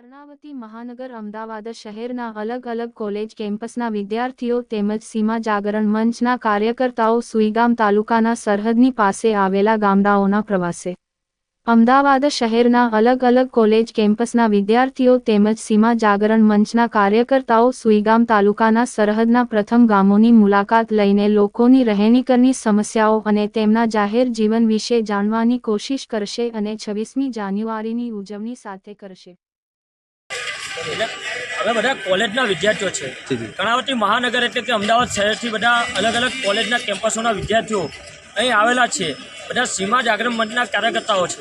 કર્ણાવતી મહાનગર અમદાવાદ શહેરના અલગ અલગ કોલેજ કેમ્પસના વિદ્યાર્થીઓ તેમજ સીમા જાગરણ મંચના કાર્યકર્તાઓ સુઈગામ તાલુકાના સરહદની પાસે આવેલા ગામડાઓના પ્રવાસે. અમદાવાદ શહેરના અલગ અલગ કોલેજ કેમ્પસના વિદ્યાર્થીઓ તેમજ સીમા જાગરણ મંચના કાર્યકર્તાઓ સુઈગામ તાલુકાના સરહદના પ્રથમ ગામોની મુલાકાત લઈને લોકોની રહેણીકરની સમસ્યાઓ અને તેમના જાહેર જીવન વિશે જાણવાની કોશિશ કરશે અને છવ્વીસમી જાન્યુઆરીની ઉજવણી સાથે કરશે. એટલે અમે બધા કોલેજના વિદ્યાર્થીઓ છે. કર્ણાવતી મહાનગર એટલે કે અમદાવાદ શહેરથી બધા અલગ અલગ કોલેજના કેમ્પસોના વિદ્યાર્થીઓ અહીં આવેલા છે. બધા સીમા જાગરણ મંચના કાર્યકર્તાઓ છે.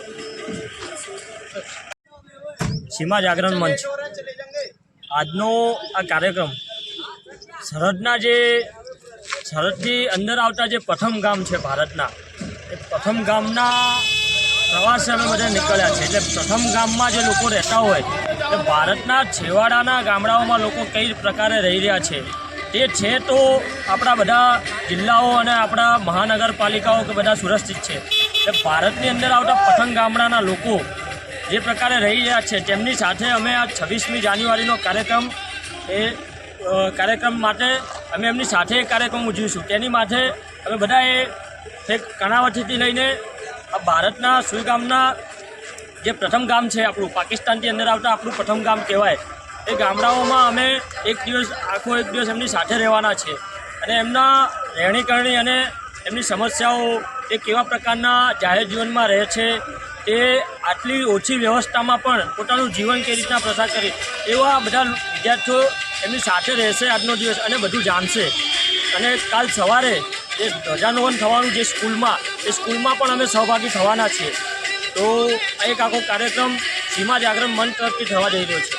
સીમા જાગરણ મંચ. આજનો આ કાર્યક્રમ સરહદના જે સરહદની અંદર આવતા જે પ્રથમ ગામ છે ભારતના એ પ્રથમ ગામના પ્રવાસે અમે બધા નીકળ્યા છે. એટલે પ્રથમ ગામમાં જે લોકો રહેતા હોય, એટલે ભારતના છેવાડાના ગામડાઓમાં લોકો કઈ પ્રકારે રહી રહ્યા છે, તે છે તો આપણા બધા જિલ્લાઓ અને આપણા મહાનગરપાલિકાઓ કે બધા સુરક્ષિત છે. એટલે ભારતની અંદર આવતા પ્રથમ ગામડાના લોકો જે પ્રકારે રહી રહ્યા છે, તેમની સાથે અમે આ છવ્વીસમી જાન્યુઆરીનો કાર્યક્રમ એ કાર્યક્રમ માટે અમે એમની સાથે એ કાર્યક્રમ ઉજવીશું. તેની માટે અમે બધાએ એક કણાવટીથી લઈને આ ભારતના સુઈગામના જે પ્રથમ ગામ છે આપણું, પાકિસ્તાનથી અંદર આવતા આપણું પ્રથમ ગામ કહેવાય, એ ગામડાઓમાં અમે એક દિવસ, આખો એક દિવસ એમની સાથે રહેવાના છે. અને એમના રહેણીકરણી અને એમની સમસ્યાઓ, એ કેવા પ્રકારના જાહેર જીવનમાં રહે છે, તે આટલી ઓછી વ્યવસ્થામાં પણ પોતાનું જીવન કેવી રીતના પ્રસાર કરે, એવા બધા વિદ્યાર્થીઓ એમની સાથે રહેશે આજનો દિવસ અને બધું જાણશે. અને કાલ સવારે જે ધ્વજારોહણ થવાનું જે સ્કૂલમાં, એ સ્કૂલમાં પણ અમે સહભાગી થવાના છીએ. તો એક આખો કાર્યક્રમ સીમા જાગરણ મંચ તરફથી થવા જઈ રહ્યો છે.